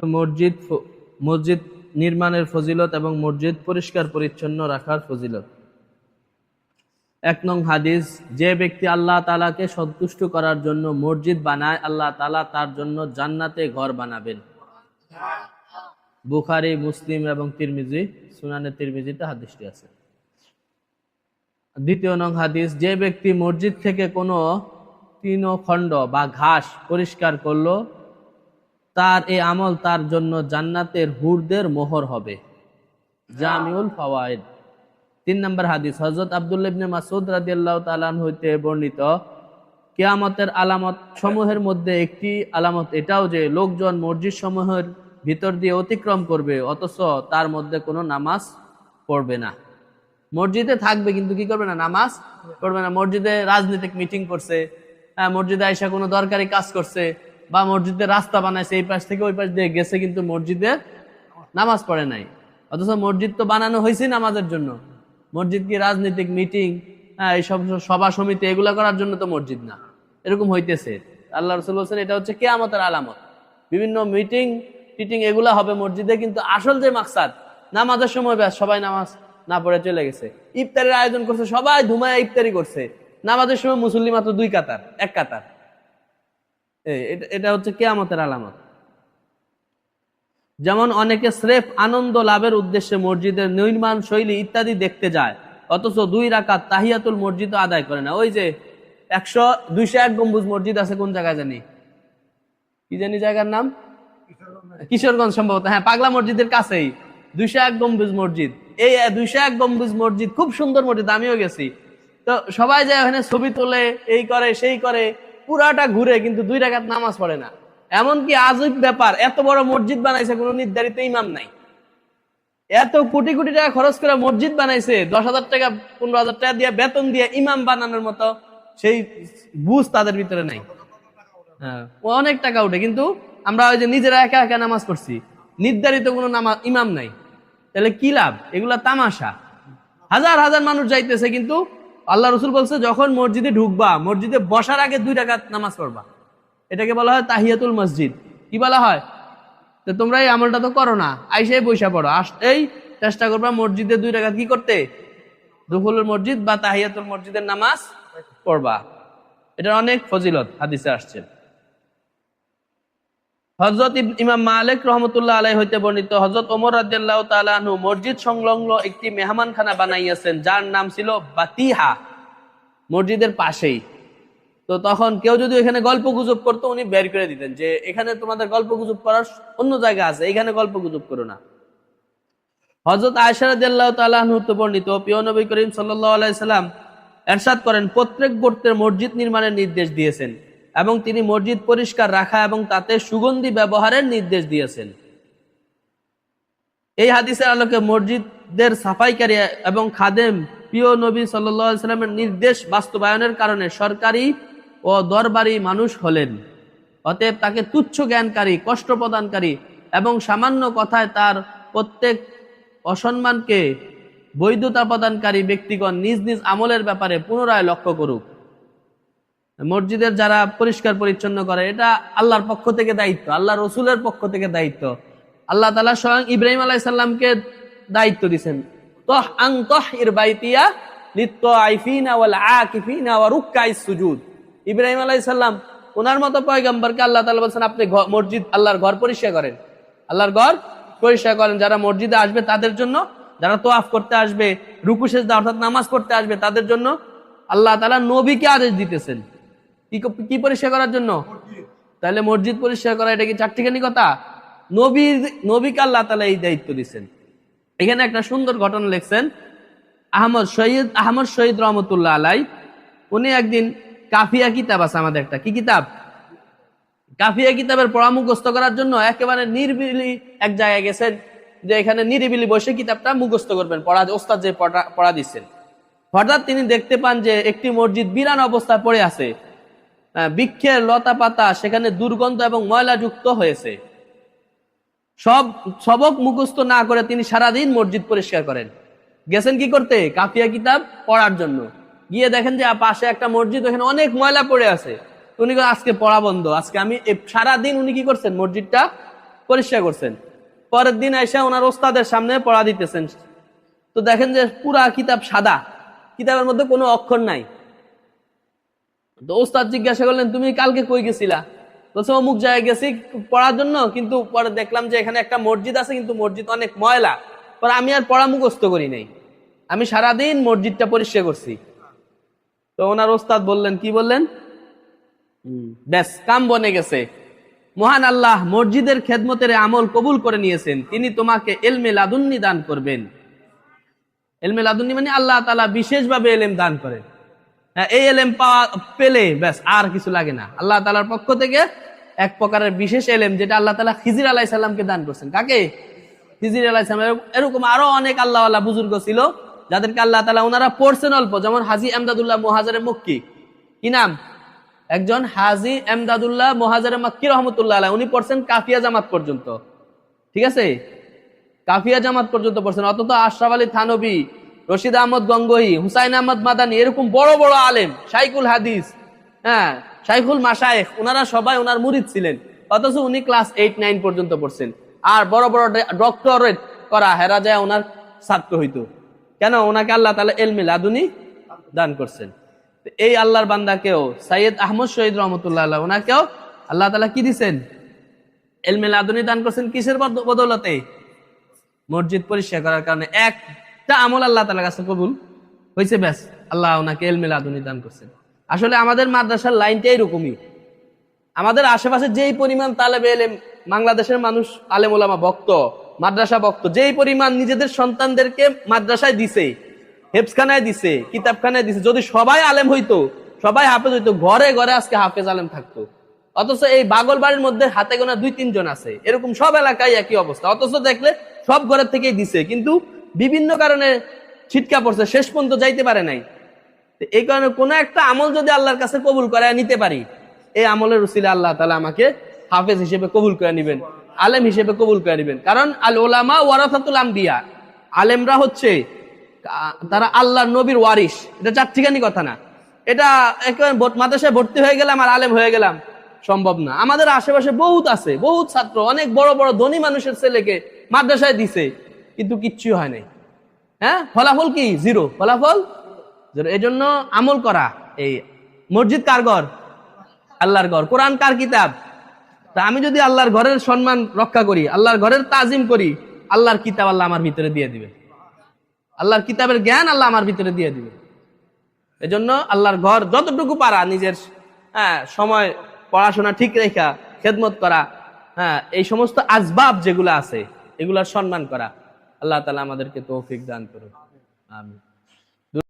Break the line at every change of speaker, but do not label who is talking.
মসজিদ মসজিদ নির্মাণের ফজিলত এবং মসজিদ পরিষ্কার পরিচ্ছন্ন রাখার ফজিলত। এক নং হাদিস, যে ব্যক্তি আল্লাহ তালাকে সন্তুষ্ট করার জন্য মসজিদ বানায়, আল্লাহ তালা তার জন্য জান্নাতে ঘর বানাবেন। বুখারি, মুসলিম এবং তিরমিজি সুনানে তিরমিজিতে হাদিসটি আছে। দ্বিতীয় নং হাদিস, যে ব্যক্তি মসজিদ থেকে কোনো তৃণখণ্ড বা ঘাস পরিষ্কার করল তার এই আমল তার জন্য জান্নাতের হুরদের মোহর হবে। জামিউল ফাওয়াইদ তিন নম্বর হাদিস হজরত আব্দুল্লাহ ইবনে মাসুদ রাদিয়াল্লাহু তাআলা আনহু হইতে বর্ণিত, কিয়ামতের আলামত সমূহের মধ্যে একটি আলামত এটাও যে লোকজন মসজিদ সমূহের ভিতর দিয়ে অতিক্রম করবে, অথচ তার মধ্যে কোনো নামাজ পড়বে না। মসজিদে থাকবে কিন্তু কি করবে না? নামাজ পড়বে না। মসজিদে রাজনৈতিক মিটিং করছে মসজিদে আইসা কোনো দরকারি কাজ করছে বা মসজিদে রাস্তা বানাইছে, এই পাশ থেকে ওই পাশ দিয়ে গেছে কিন্তু মসজিদে নামাজ পড়ে নাই। অথচ মসজিদ তো বানানো হয়েছে নামাজের জন্য। মসজিদ কি রাজনৈতিক মিটিং? হ্যাঁ এইসব সভা সমিতি, এগুলা করার জন্য তো মসজিদ না। এরকম হইতেছে। আল্লাহ রসুল বলছেন, এটা হচ্ছে কেয়ামতের আলামত। বিভিন্ন মিটিং, টিটিং এগুলা হবে মসজিদে, কিন্তু আসল যে মাকসাদ, নামাজের সময় ব্যাস সবাই নামাজ না পড়ে চলে গেছে। ইফতারের আয়োজন করছে সবাই, ধুমায় ইফতারি করছে। নামাজের সময় মুসল্লি মাত্র দুই কাতার, এক কাতার। এটা- হচ্ছে কেয়ামতের আলামত। যেমন অনেকে স্রেফ আনন্দ লাভের উদ্দেশ্যে মসজিদের নির্মাণ শৈলী ইত্যাদি দেখতে যায়, অথচ দুই রাকাত তাহিয়াতুল মসজিদ আদায় করে না। ওই যে একশো দুইশো এক গম্বুজ মসজিদ আছে, কোন জায়গায় জানি? কি জানি জায়গার নাম? কিশোরগঞ্জ সম্ভবত। হ্যাঁ পাগলা মসজিদের কাছেই। দুইশো এক গম্বুজ মসজিদ। এই দুইশো এক গম্বুজ মসজিদ খুব সুন্দর মসজিদ, আমিও গেছি। তো সবাই যায় ওখানে ছবি তোলে, এই করে, সেই করে। পুরাটা ঘুরে কিন্তু দুই রাকাত নামাজ পড়ে না। এমনকি আজব ব্যাপার, এত বড় মসজিদ বানাইছে, কোনো নির্ধারিত ইমাম নাই। এত কোটি কোটি টাকা খরচ করে মসজিদ বানাইছে, দশ হাজার টাকা, পনেরো হাজার টাকা দিয়ে বেতন দিয়ে ইমাম বানানোর মতো সেই বুঝ তাদের ভিতরে নাই। হ্যাঁ অনেক টাকা উঠে কিন্তু আমরা ওই যে নিজেরা একা একা নামাজ পড়ছি, নির্ধারিত কোনো নামাজ ইমাম নাই। তাহলে কি লাভ? এগুলা তামাশা। হাজার হাজার মানুষ যাইতেছে, কিন্তু আল্লাহ রসুল বলছে, যখন মসজিদে ঢুকবা, মসজিদে বসার আগে দুই টাকা নামাজ পড়বা। এটাকে বলা হয় তাহিয়াতুল মসজিদ। কি বলা হয়? তো তোমরা এই আমলটা তো করো না, আইসাই পয়সা পড়ো। আসতেই চেষ্টা করবা মসজিদে দুই টাকা কি করতে? দুফুল মসজিদ বা তাহিয়াতুল মসজিদের নামাজ পড়বা। এটা অনেক ফজিলত হাদিসে আসছে। হজরত ইমাম মালিক রহমতুল্লাহ আলাই হইতে বর্ণিত হজরত ওমর তাআলা আনহু মসজিদ সংলগ্ন একটি মেহমানখানা বানাইয়াছেন, যার নাম ছিল বাতিহা, মসজিদের পাশেই। তো তখন কেউ যদি এখানে গল্প গুজব করতো, উনি বের করে দিতেন যে, এখানে তোমাদের গল্প গুজব করার অন্য জায়গা আছে এখানে গল্প গুজব করো না। হজরত আয়সা রাদিয়াল্লাহু তাআলা আনহু তো বর্ণিত, প্রিয় নবী করিম সাল্লাম, এরশাদ করেন, প্রত্যেক গোত্রের মসজিদ নির্মাণের নির্দেশ দিয়েছেন। এবং তিনি মসজিদ পরিষ্কার রাখা এবং তাতে সুগন্ধি ব্যবহারের নির্দেশ দিয়েছেন। এই হাদিসের আলোকে মসজিদদের সাফাইকারী এবং খাদেম প্রিয় নবী সাল্লামের নির্দেশ বাস্তবায়নের কারণে সরকারি ও দরবারি মানুষ হলেন। অতএব তাকে তুচ্ছ জ্ঞানকারী, কষ্ট প্রদানকারী এবং সামান্য কথায় তার প্রত্যেক অসম্মানকে বৈধতা প্রদানকারী ব্যক্তিগণ নিজ নিজ আমলের ব্যাপারে পুনরায় লক্ষ্য করুক। মসজিদের যারা পরিষ্কার পরিচ্ছন্ন করে, এটা আল্লাহর পক্ষ থেকে দায়িত্ব আল্লাহ রসুলের পক্ষ থেকে দায়িত্ব। আল্লাহ তালা স্বয়ং ইব্রাহিম আলাই সাল্লামকে দায়িত্ব দিছেন। তহ আং তহ ইর বাইতিয়া লিত্ত আইফিনা সুজুদ। ইব্রাহিম আলাই সাল্লাম ওনার মতো পয়গম্বরকে আল্লাহ তাআলা বলছেন, আপনি মসজিদ, আল্লাহর ঘর পরিষ্কার করেন। আল্লাহর ঘর পরিষ্কার করেন। যারা মসজিদে আসবে তাদের জন্য, যারা তোয়াফ করতে আসবে, রুকু সেজদা অর্থাৎ নামাজ পড়তে আসবে তাদের জন্য আল্লাহ তালা নবীকে আদেশ দিতেছেন। কি পরিষ্কার করার জন্য? তাহলে মসজিদ পরিষ্কার করা, এটা কি চারটিখানি কথা? নবীর, নবীকে আল্লাহ তালা এই দায়িত্ব দিচ্ছেন এখানে একটা সুন্দর ঘটনা লিখছেন। আহমদ শহীদ আহমদ শহীদ রহমতুল্লাহ আলাই, উনি একদিন কাফিয়া কিতাব আছে আমাদের একটা। কি কিতাব? কাফিয়া কিতাবের পড়া করার জন্য একেবারে নির্বিলি এক জায়গায় গেছেন, যে এখানে নিরিবিলি বসে কিতাবটা মুখস্থ করবেন। পড়া, ওস্তাদ যে পড়া পড়া দিচ্ছেন। হঠাৎ তিনি দেখতে পান যে একটি মসজিদ বিরান অবস্থায় পড়ে আছে। বৃক্ষের লতা পাতা, সেখানে দুর্গন্ধ এবং ময়লা যুক্ত হয়েছে। সব সবক মুখস্থ না করে তিনি সারাদিন মসজিদ পরিষ্কার করেন। গেছেন কি করতে? কাফিয়া কিতাব পড়ার জন্য। গিয়ে দেখেন যে পাশে একটা মসজিদ, ওখানে অনেক ময়লা পড়ে আছে। উনি আজকে পড়া বন্ধ। আজকে আমি সারাদিন উনি কি করছেন? মসজিদটা পরিষ্কার করছেন। পরের দিন এসে ওনার ওস্তাদের সামনে পড়া দিতেছেন। তো দেখেন যে পুরা কিতাব সাদা। কিতাবের মধ্যে কোনো অক্ষর নাই। তো ওস্তাদ জিজ্ঞাসা করলেন তুমি কালকে কই গেছিলা? বলছে অমুক জায়গায় গেছি পড়ার জন্য কিন্তু পরে দেখলাম যে এখানে একটা মসজিদ আছে কিন্তু মসজিদ অনেক ময়লা। পরে আমি আর পড়া মুখস্থ করি নাই। আমি সারাদিন মসজিদটা পরিষ্কার করছি। তো ওনার ওস্তাদ বললেন কি বললেন? ব্যাস কাম বনে গেছে। মহান আল্লাহ মসজিদের খেদমতের আমল কবুল করে নিয়েছেন। তিনি তোমাকে এলমে লাদুন্নি দান করবেন। এলমে লাদুন্নি মানে আল্লাহ তালা বিশেষভাবে এলেম দান করেন। এই এলেম পাওয়া পেলে ব্যাস, আর কিছু লাগে না। আল্লাহ তালার পক্ষ থেকে এক প্রকারের বিশেষ এলেম, যেটা আল্লাহ তালা খিজির আলাহ সাল্লামকে দান করছেন। কাকে? খিজির আলাহ সাল্লাম এরকম আরও অনেক আল্লাহ আল্লাহ বুজুর্গ ছিল, যাদেরকে আল্লাহ তালা ওনারা পড়ছেন অল্প। যেমন হাজি আমদাদুল্লাহ মহাজারে মক্কি। কি নাম? একজন হাজি এমদাদুল্লাহ মহাজারে মাক্কি রহমতুল্লাহ আলাহ উনি পড়ছেন কাফিয়া জামাত পর্যন্ত। ঠিক আছে? কাফিয়া জামাত পর্যন্ত পড়ছেন। অথচ আশরাফ আলী থানবী রশিদ আহমদ গঙ্গোহী হুসাইন আহমদ মাদানি, এরকম বড় বড় আলেম শাইকুল হাদিস হ্যাঁ শাইখুল মাসায়েখ ওনারা সবাই ওনার মুরিদ ছিলেন, অথচ উনি ক্লাস এইট, নাইন পর্যন্ত পড়ছেন। আর বড় বড় ডক্টরেট করা, হেরা যায় ওনার ছাত্র হইতো। কেন? ওনাকে আল্লাহ তালা এলমে লাদুনি দান করছেন। এই আল্লাহর বান্দাকেও, সাইয়দ আহমদ শহীদ রহমতুল্লাহ আল্লাহ ওনাকেও আল্লাহ তালা কি দিছেন? এলমে লাদুনি দান করছেন কিসের বদ- বদৌলতে? মসজিদ পরিষ্কার করার কারণে। একটা আমল আল্লাহ তালার কাছে কবুল হয়েছে ব্যাস। আল্লাহ ওনাকে এলমে লাদুনি দান করছেন। আসলে আমাদের মাদ্রাসার লাইনটা এরকমই। আমাদের আশেপাশে যেই পরিমাণ তালেবে এলেম, বাংলাদেশের মানুষ আলেম ওলামা ভক্ত, মাদ্রাসা ভক্ত, যেই পরিমাণ নিজেদের সন্তানদেরকে মাদ্রাসায় দিছে হেফসখানায় দিছে, কিতাবখানায় দিছে, যদি সবাই আলেম হইতো, সবাই হাফেজ হইতো, ঘরে ঘরে আজকে হাফেজ আলেম থাকতো। অথচ এই বাগল বাড়ির মধ্যে হাতে গোনা দুই তিনজন আছে, এরকম সব এলাকায় একই অবস্থা। অথচ দেখলে সব ঘরের থেকেই দিছে, কিন্তু বিভিন্ন কারণে ছিটকা পড়ছে, শেষ পর্যন্ত যাইতে পারে নাই। এই কারণে কোনো একটা আমল যদি আল্লাহর কাছে কবুল করে নিতে পারি, এই আমলের উসিলে আল্লাহ তালা আমাকে হাফেজ হিসেবে কবুল করে নিবেন, আলেম হিসেবে কবুল করে নিবেন। কারণ আল ওলামা ওয়ারাফাতুল আম্বিয়া, আলেমরা হচ্ছে, তারা আল্লাহ নবীর ওয়ারিস এটা চারটিখানি কথা না। এটা একেবারে মাদ্রাসায় ভর্তি হয়ে গেলাম আর আলেম হয়ে গেলাম। সম্ভব না। আমাদের আশেপাশে বহুত আছে, বহুত ছাত্র, অনেক বড় বড় ধনী মানুষের ছেলেকে মাদ্রাসায় দিছে। কিন্তু কিচ্ছু হয় নাই। হ্যাঁ? ফলাফল কি? জিরো ফলাফল? জিরো এই জন্য আমল করা। এই মসজিদ কার ঘর? আল্লাহর ঘর। কোরআন কার কিতাব? তা আমি যদি আল্লাহর ঘরের সম্মান রক্ষা করি, আল্লাহর ঘরের তাজিম করি, আল্লাহর কিতাব আল্লাহ আমার ভিতরে দিয়ে দিবে। আল্লাহর কিতাবের জ্ঞান আল্লাহ আমার ভিতরে দিয়ে দিবে। এজন্য আল্লাহর ঘর যতটুকু পারা, নিজের হ্যাঁ সময়, পড়াশোনা ঠিক রেখা, খেদমত করা হ্যাঁ এই সমস্ত আসবাব যেগুলো আছে, এগুলার সম্মান করা। আল্লাহ তালা আমাদেরকে তৌফিক দান করুন আমি